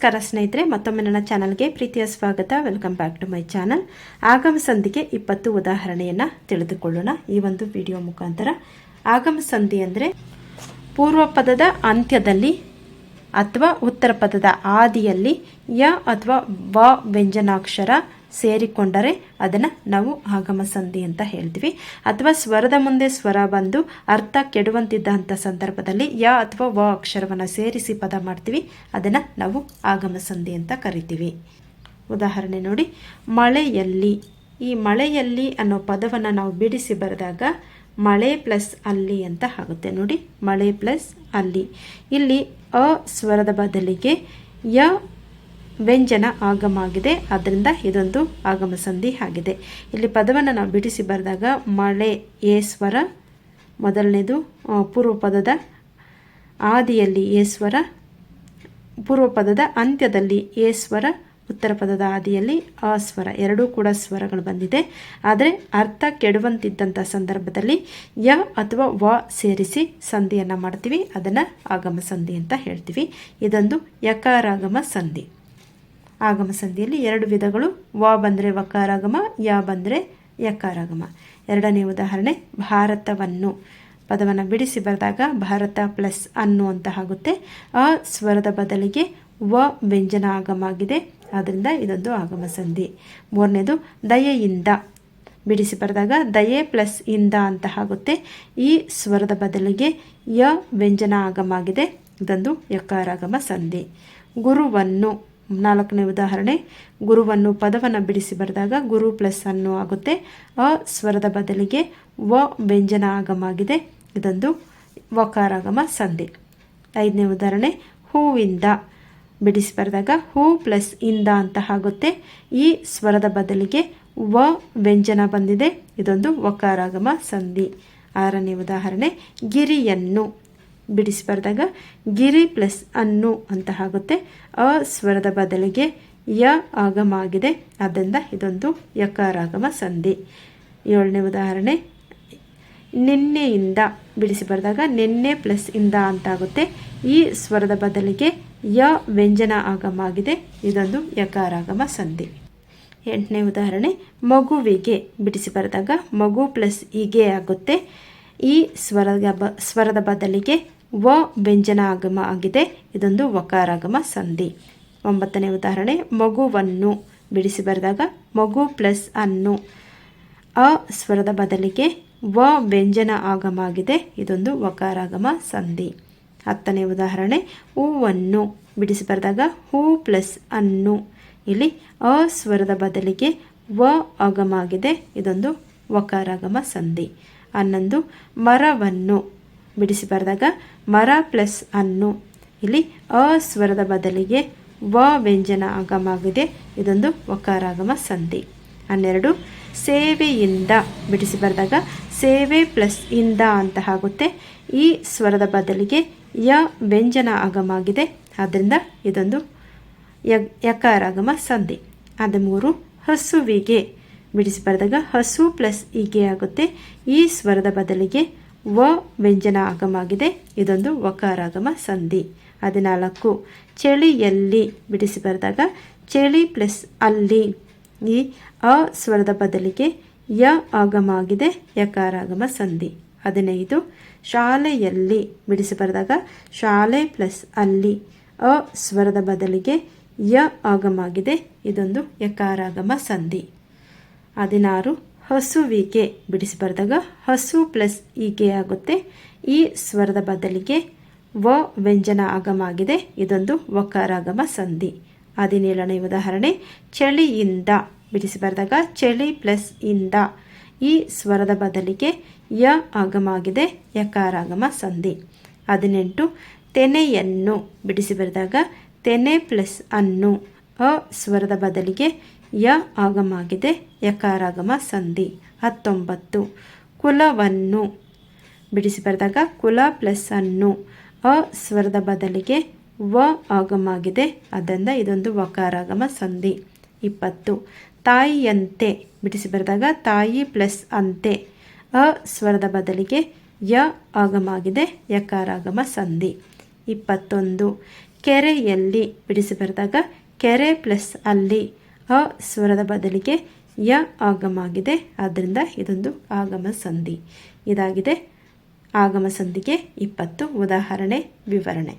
ನಮಸ್ಕಾರ ಸ್ನೇಹಿತರೆ, ಮತ್ತೊಮ್ಮೆ ನನ್ನ ಚಾನಲ್ಗೆ ಪ್ರೀತಿಯ ಸ್ವಾಗತ. Welcome back to my channel ಆಗಮ ಸಂಧಿಗೆ ಇಪ್ಪತ್ತು ಉದಾಹರಣೆಯನ್ನು ತಿಳಿದುಕೊಳ್ಳೋಣ. ಈ ಒಂದು ವಿಡಿಯೋ ಮುಖಾಂತರ. ಆಗಮ ಸಂಧಿ ಅಂದರೆ ಪೂರ್ವ ಪದದ ಅಂತ್ಯದಲ್ಲಿ ಅಥವಾ ಉತ್ತರ ಪದದ ಆದಿಯಲ್ಲಿ ಯ ಅಥವಾ ವ ವ್ಯಂಜನಾಕ್ಷರ ಸೇರಿಕೊಂಡರೆ ಅದನ್ನು ನಾವು ಆಗಮ ಸಂಧಿ ಅಂತ ಹೇಳ್ತೀವಿ. ಅಥವಾ ಸ್ವರದ ಮುಂದೆ ಸ್ವರ ಬಂದು ಅರ್ಥ ಕೆಡುವಂತಿದ್ದಂಥ ಸಂದರ್ಭದಲ್ಲಿ ಯ ಅಥವಾ ವ ಅಕ್ಷರವನ್ನು ಸೇರಿಸಿ ಪದ ಮಾಡ್ತೀವಿ. ಅದನ್ನು ನಾವು ಆಗಮ ಸಂಧಿ ಅಂತ ಕರಿತೀವಿ. ಉದಾಹರಣೆ ನೋಡಿ. ಮಳೆಯಲ್ಲಿ. ಈ ಮಳೆಯಲ್ಲಿ ಅನ್ನೋ ಪದವನ್ನು ನಾವು ಬಿಡಿಸಿ ಬರೆದಾಗ ಮಳೆ ಪ್ಲಸ್ ಅಲ್ಲಿ ಅಂತ ಆಗುತ್ತೆ. ನೋಡಿ. ಮಳೆ ಪ್ಲಸ್ ಅಲ್ಲಿ. ಇಲ್ಲಿ ಅ ಸ್ವರದ ಬದಲಿಗೆ ಯ ವ್ಯಂಜನ ಆಗಮ ಆಗಿದೆ ಆದ್ದರಿಂದ ಇದೊಂದು ಆಗಮ ಸಂಧಿ ಆಗಿದೆ. ಇಲ್ಲಿ ಪದವನ್ನು ನಾವು ಬಿಡಿಸಿ ಬರೆದಾಗ ಮಳೆ ಎ ಸ್ವರ, ಮೊದಲನೇದು ಪೂರ್ವ ಪದದ ಆದಿಯಲ್ಲಿ ಎ ಸ್ವರ ಪೂರ್ವ ಪದದ ಅಂತ್ಯದಲ್ಲಿ ಎ ಸ್ವರ, ಉತ್ತರ ಪದದ ಆದಿಯಲ್ಲಿ ಅ ಸ್ವರ. ಎರಡೂ ಕೂಡ ಸ್ವರಗಳು ಬಂದಿದೆ. ಆದರೆ ಅರ್ಥ ಕೆಡುವಂತಿದ್ದಂಥ ಸಂದರ್ಭದಲ್ಲಿ ಯ ಅಥವಾ ವ ಸೇರಿಸಿ ಸಂಧಿಯನ್ನು ಮಾಡ್ತೀವಿ. ಅದನ್ನು ಆಗಮ ಸಂಧಿ ಅಂತ ಹೇಳ್ತೀವಿ. ಇದೊಂದು ಯಕಾರಾಗಮ ಸಂಧಿ. ಆಗಮ ಸಂಧಿಯಲ್ಲಿ ಎರಡು ವಿಧಗಳು, ವ ಬಂದರೆ ವಕಾರಾಗಮ ಯ ಬಂದರೆ ಯಕಾರಾಗಮ ಎರಡನೇ ಉದಾಹರಣೆ, ಭಾರತವನ್ನು. ಪದವನ್ನು ಬಿಡಿಸಿ ಬರೆದಾಗ ಭಾರತ ಪ್ಲಸ್ ಅನ್ನು ಅಂತ ಆಗುತ್ತೆ. ಅ ಸ್ವರದ ಬದಲಿಗೆ ವ ವ್ಯಂಜನ ಆಗಮ ಆಗಿದೆ. ಆದ್ದರಿಂದ ಇದೊಂದು ಆಗಮ ಸಂಧಿ. ಮೂರನೇದು, ದಯೆಯಿಂದ. ಬಿಡಿಸಿ ಬರೆದಾಗ ದಯೆ ಪ್ಲಸ್ ಇಂದ ಅಂತ ಆಗುತ್ತೆ. ಈ ಸ್ವರದ ಬದಲಿಗೆ ಯ ವ್ಯಂಜನ ಆಗಮ ಆಗಿದೆ. ಇದೊಂದು ಯಕಾರಾಗಮ ಸಂಧಿ. ಗುರುವನ್ನು. ನಾಲ್ಕನೇ ಉದಾಹರಣೆ, ಗುರುವನ್ನು ಪದವನ್ನು ಬಿಡಿಸಿ ಬರೆದಾಗ ಗುರು ಪ್ಲಸ್ ಅನ್ನು ಆಗುತ್ತೆ. ಅ ಸ್ವರದ ಬದಲಿಗೆ ವ ವ್ಯಂಜನ ಆಗಮ ಆಗಿದೆ ಇದೊಂದು ವಕಾರಾಗಮ ಸಂಧಿ. ಐದನೇ ಉದಾಹರಣೆ, ಹೂವಿಂದ ಬಿಡಿಸಿ ಬರೆದಾಗ ಹೂ ಪ್ಲಸ್ ಇಂದ ಅಂತ ಆಗುತ್ತೆ. ಈ ಸ್ವರದ ಬದಲಿಗೆ ವ ವ್ಯಂಜನ ಬಂದಿದೆ. ಇದೊಂದು ವಕಾರಾಗಮ ಸಂಧಿ. ಆರನೇ ಉದಾಹರಣೆ, ಗಿರಿಯನ್ನು ಬಿಡಿಸಿ ಬರೆದಾಗ ಗಿರಿ ಪ್ಲಸ್ ಅನ್ನು ಅಂತ ಆಗುತ್ತೆ. ಅ ಸ್ವರದ ಬದಲಿಗೆ ಯ ಆಗಮ ಆಗಿದೆ ಆದ್ದರಿಂದ ಇದೊಂದು ಯಕಾರಾಗಮ ಸಂಧಿ. ಏಳನೇ ಉದಾಹರಣೆ. ನಿನ್ನೆಯಿಂದ ಬಿಡಿಸಿ ಬರೆದಾಗ ನಿನ್ನೆ ಪ್ಲಸ್ ಇಂದ ಅಂತಾಗುತ್ತೆ ಈ ಸ್ವರದ ಬದಲಿಗೆ ಯ ವ್ಯಂಜನ ಆಗಮ ಆಗಿದೆ ಇದೊಂದು ಯಕಾರಾಗಮ ಸಂಧಿ. ಎಂಟನೇ ಉದಾಹರಣೆ. ಮಗುವಿಗೆ ಬಿಡಿಸಿ ಬರೆದಾಗ ಮಗು ಪ್ಲಸ್ ಹೀಗೆ ಆಗುತ್ತೆ. ಈ ಸ್ವರದ ಬ ಸ್ವರದ ಬದಲಿಗೆ ವ ವ್ಯಂಜನ ಆಗಮ ಆಗಿದೆ. ಇದೊಂದು ವಕಾರಾಗಮ ಸಂಧಿ. ಒಂಬತ್ತನೇ ಉದಾಹರಣೆ, ಮಗುವನ್ನು ಬಿಡಿಸಿ ಬರೆದಾಗ ಮಗು ಪ್ಲಸ್ ಅನ್ನು. ಅ ಸ್ವರದ ಬದಲಿಗೆ ವ ವ್ಯಂಜನ ಆಗಮ ಆಗಿದೆ. ಇದೊಂದು ವಕಾರಾಗಮ ಸಂಧಿ. ಹತ್ತನೇ ಉದಾಹರಣೆ, ಹೂವನ್ನು ಬಿಡಿಸಿ ಬರೆದಾಗ ಹೂ ಪ್ಲಸ್ ಅನ್ನು. ಇಲ್ಲಿ ಅ ಸ್ವರದ ಬದಲಿಗೆ ವ ಆಗಮ ಆಗಿದೆ. ಇದೊಂದು ವಕಾರಾಗಮ ಸಂಧಿ. ಹನ್ನೊಂದು, ಮರವನ್ನು ಬಿಡಿಸಿ ಬರೆದಾಗ ಮರ ಪ್ಲಸ್ ಅನ್ನು. ಇಲ್ಲಿ ಅ ಸ್ವರದ ಬದಲಿಗೆ ವ ವ್ಯಂಜನ ಆಗಮ ಆಗಿದೆ ಇದೊಂದು ಒಕಾರಾಗಮ ಸಂಧಿ. ಹನ್ನೆರಡು, ಸೇವೆಯಿಂದ ಬಿಡಿಸಿ ಬರೆದಾಗ ಸೇವೆ ಪ್ಲಸ್ ಇಂದ ಅಂತ ಆಗುತ್ತೆ. ಈ ಸ್ವರದ ಬದಲಿಗೆ ಯ ವ್ಯಂಜನ ಆಗಮ ಆಗಿದೆ ಆದ್ದರಿಂದ ಇದೊಂದು ಯ ಯಕಾರಾಗಮ ಸಂಧಿ. ಹದಿಮೂರು ಹಸುವಿಗೆ ಬಿಡಿಸಿ ಬರೆದಾಗ ಹಸು ಪ್ಲಸ್ ಹೀಗೆ ಆಗುತ್ತೆ. ಈ ಸ್ವರದ ಬದಲಿಗೆ ವ ವ್ಯಂಜನ ಆಗಮಾಗಿದೆ. ಇದೊಂದು ವಕಾರಾಗಮ ಸಂಧಿ. ಹದಿನಾಲ್ಕು, ಚಳಿಯಲ್ಲಿ ಬಿಡಿಸಿ ಬರೆದಾಗ ಚಳಿ ಪ್ಲಸ್ ಅಲ್ಲಿ ಈ ಅ ಸ್ವರದ ಬದಲಿಗೆ ಯ ಆಗಮ ಆಗಿದೆ ಯಕಾರಾಗಮ ಸಂಧಿ. ಹದಿನೈದು, ಶಾಲೆಯಲ್ಲಿ ಬಿಡಿಸಿ ಬರೆದಾಗ ಶಾಲೆ ಪ್ಲಸ್ ಅಲ್ಲಿ ಅ ಸ್ವರದ ಬದಲಿಗೆ ಯ ಆಗಮ ಆಗಿದೆ ಇದೊಂದು ಯಕಾರಾಗಮ ಸಂಧಿ. ಹದಿನಾರು ಹಸುವಿಗೆ ಬಿಡಿಸಿ ಬರೆದಾಗ ಹಸು ಪ್ಲಸ್ ಹೀಗೆ ಆಗುತ್ತೆ. ಈ ಸ್ವರದ ಬದಲಿಗೆ ವ ವ್ಯಂಜನ ಆಗಮ ಆಗಿದೆ ಇದೊಂದು ವಕಾರಾಗಮ ಸಂಧಿ. ಹದಿನೇಳನೇ ಉದಾಹರಣೆ. ಚಳಿಯಿಂದ ಬಿಡಿಸಿ ಬರೆದಾಗ ಚಳಿ ಪ್ಲಸ್ ಇಂದ. ಈ ಸ್ವರದ ಬದಲಿಗೆ ಯ ಆಗಮ ಆಗಿದೆ ಯಕಾರಾಗಮ ಸಂಧಿ. ಹದಿನೆಂಟು. ತೆನೆಯನ್ನು ಬಿಡಿಸಿ ಬರೆದಾಗ ತೆನೆ ಪ್ಲಸ್ ಅನ್ನು. ಅ ಸ್ವರದ ಬದಲಿಗೆ ಯ ಆಗಮ ಆಗಿದೆ ಯಕಾರಾಗಮ ಸಂಧಿ ಹತ್ತೊಂಬತ್ತು. ಕುಲವನ್ನು ಬಿಡಿಸಿ ಬರೆದಾಗ ಕುಲ ಪ್ಲಸ್ ಅನ್ನು. ಅ ಸ್ವರದ ಬದಲಿಗೆ ವ ಆಗಮ ಆಗಿದೆ ಆದ್ದರಿಂದ ಇದೊಂದು ವಕಾರಾಗಮ ಸಂಧಿ. ಇಪ್ಪತ್ತು. ತಾಯಿಯಂತೆ ಬಿಡಿಸಿ ಬರೆದಾಗ ತಾಯಿ ಪ್ಲಸ್ ಅಂತೆ. ಅ ಸ್ವರದ ಬದಲಿಗೆ ಯ ಆಗಮ ಆಗಿದೆ ಯಕಾರಾಗಮ ಸಂಧಿ. ಇಪ್ಪತ್ತೊಂದು. ಕೆರೆಯಲ್ಲಿ ಬಿಡಿಸಿ ಬರೆದಾಗ ಕೆರೆ ಪ್ಲಸ್ ಅಲ್ಲಿ. ಅ ಸ್ವರದ ಬದಲಿಗೆ ಯ ಆಗಮ ಆಗಿದೆ ಆದ್ದರಿಂದ ಇದೊಂದು ಆಗಮ ಸಂಧಿ. ಇದಾಗಿದೆ. ಆಗಮ ಸಂಧಿಗೆ ಇಪ್ಪತ್ತು ಉದಾಹರಣೆ, ವಿವರಣೆ.